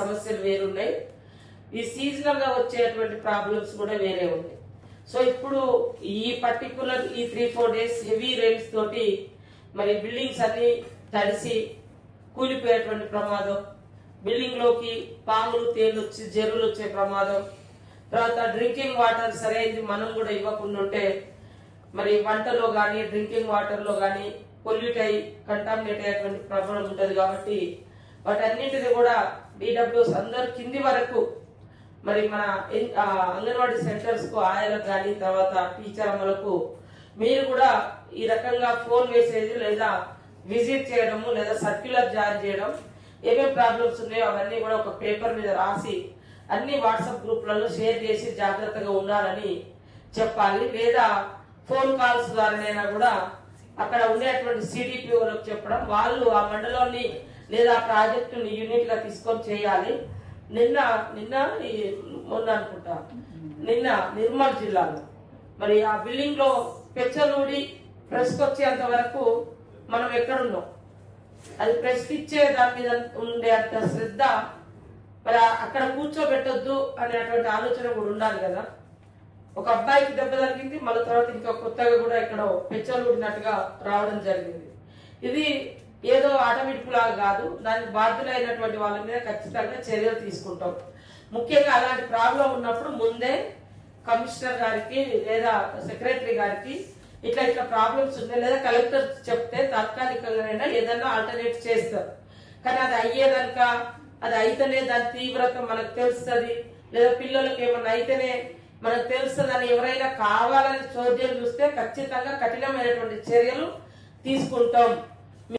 సమస్యలు వేరున్నాయి. ఈ సీజనల్గా వచ్చేటువంటి ప్రాబ్లమ్స్ కూడా వేరే ఉన్నాయి. సో ఇప్పుడు ఈ పర్టికులర్ ఈ three four days heavy rains తోటి మరి బిల్డింగ్స్ అన్ని తడిసి కూలిపోయేటువంటి ప్రమాదం. బిల్డింగ్లోకి పాములు తేళ్ళు వచ్చి జర్రులు వచ్చే ప్రమాదం. తర్వాత డ్రింకింగ్ వాటర్ సరైనది మనం కూడా ఇవ్వకుండా ఉంటే మరి వంటలో కానీ డ్రింకింగ్ వాటర్లో కానీ పొల్యూట్ అయి కంటామినేట్ అయ్యేటువంటి ప్రమాదం ఉంటుంది కాబట్టి వాటన్నింటిది కూడా బీడబ్ల్యూస్ అందరు కింది వరకు. మరి మన అంగన్వాడీ సెంటర్స్కు ఆయాలకు కానీ తర్వాత టీచర్ అమ్మలకు మీరు కూడా ఈ రకంగా ఫోన్ వేసేది లేదా విజిట్ చేయడము లేదా సర్క్యులర్ జారీ చేయడం ఏమేమి ప్రాబ్లమ్స్ ఉన్నాయో అవన్నీ కూడా ఒక పేపర్ మీద రాసి అన్ని వాట్సాప్ గ్రూప్లలో షేర్ చేసి జాగ్రత్తగా ఉండాలని చెప్పాలి. లేదా ఫోన్ కాల్స్ ద్వారానైనా కూడా అక్కడ ఉండేటువంటి సిడిపిఓలకు చెప్పడం వాళ్ళు ఆ మండలోని లేదా ఆ ప్రాజెక్టుని యూనిట్గా తీసుకొని చేయాలి. నిన్న నిన్న మొన్న అనుకుంటా. నిన్న నిర్మల్ జిల్లాలో. మరి ఆ బిల్డింగ్లో పెచ్చలూడి ప్రెస్ వచ్చేంత వరకు మనం ఎక్కడున్నాం? అది ప్రెస్ ఇచ్చే దాని మీద ఉండే అంత శ్రద్ధ మరి అక్కడ కూర్చోబెట్టొద్దు అనేటువంటి ఆలోచన కూడా ఉండాలి కదా. ఒక అబ్బాయికి దెబ్బ తగిలింది మళ్ళీ తర్వాత ఇంకా కొత్తగా కూడా ఇక్కడ పెచ్చలు రావడం జరిగింది. ఇది ఏదో ఆటవిడుపులాగా కాదు దానికి బాధ్యులైనటువంటి వాళ్ళ మీద ఖచ్చితంగా చర్యలు తీసుకుంటాం. ముఖ్యంగా అలాంటి ప్రాబ్లం ఉన్నప్పుడు ముందే కమిషనర్ గారికి లేదా సెక్రటరీ గారికి ఇట్లా ఇట్లా ప్రాబ్లమ్స్ ఉన్నాయి లేదా కలెక్టర్ చెప్తే తాత్కాలికంగా ఏదైనా ఆల్టర్నేట్ చేస్తారు. కానీ అది అయ్యేదనుక అది అయితేనే దాని తీవ్రత మనకు తెలుస్తుంది లేదా పిల్లలకి ఏమన్నా అయితేనే మనకు తెలుస్తుందని ఎవరైనా కావాలని చోద్యం చూస్తే ఖచ్చితంగా కఠినమైనటువంటి చర్యలు తీసుకుంటాం.